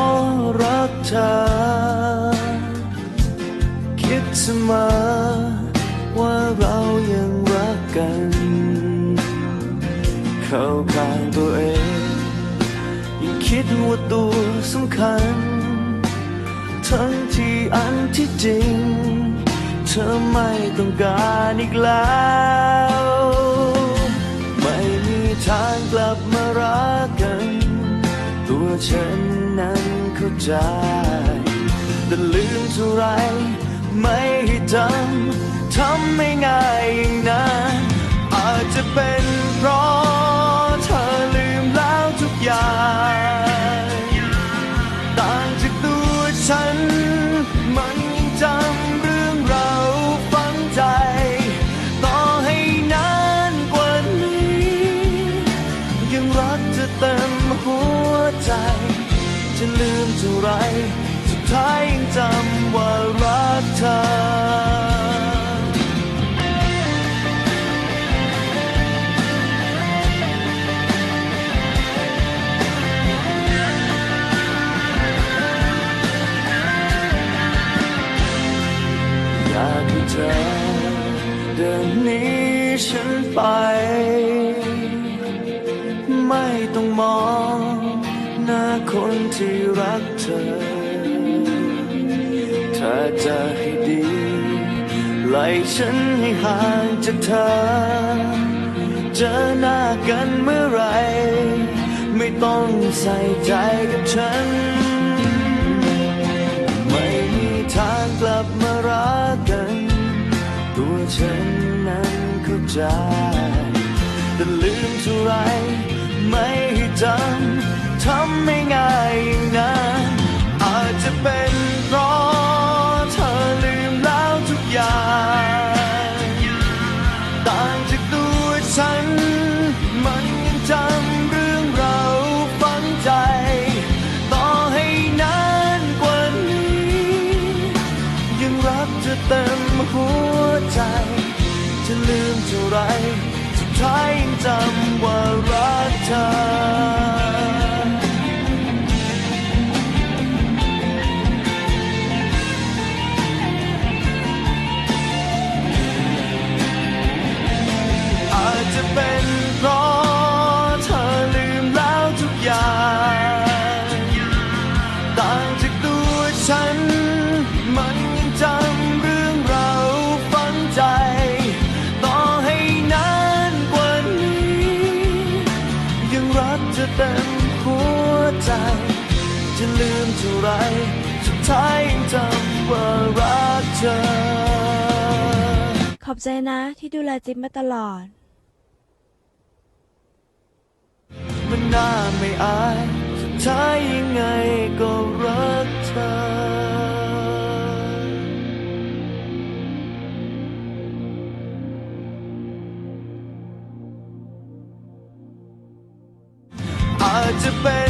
ขอรักเธอ คิดเสมอว่าเรายังรักกัน เข้าข้างตัวเองยังคิดว่าตัวสำคัญ ทั้งที่อันที่จริง เธอไม่ต้องการอีกแล้ว ไม่มีทางกลับมารักกัน ฉันนั้นเข้าใจแต่ลืมเท่าไรไม่ให้จำทำไม่ง่ายอย่างนั้นอาจจะเป็นเพราะ เท่าไรสุดท้ายยังจำว่ารักเธออยากให้เธอเดินนี้ฉันไป ไม่ต้องมอง หน้าคนที่รักเธอ ถ้าจะให้ดีไล่ฉันให้ห่างจากเธอ เจอหน้ากันเมื่อไร ไม่ต้องใส่ใจกับฉัน ไม่มีทางกลับมารักกัน ตัวฉันนั้นเข้าใจแต่ลืมเท่าไรไม่ให้จำ ทำไม่ง่ายอย่างนั้นอาจจะเป็นเพราะเธอลืมแล้วทุกอย่างต่างจากตัวฉัน มันยังจำเรื่องเราฝังใจ ต่อให้นานกว่านี้ ยังรักเธอเต็มหัวใจ จะลืมเท่าไรสุดท้ายยังจำว่ารัก ลืมเท่าไรสุดท้ายยังจำว่ารักเธอ ขอบใจนะที่ดูแลจิ๊บมาตลอด มันน่าไม่อายสุดท้ายยังไงก็รักเธออาจจะเป็น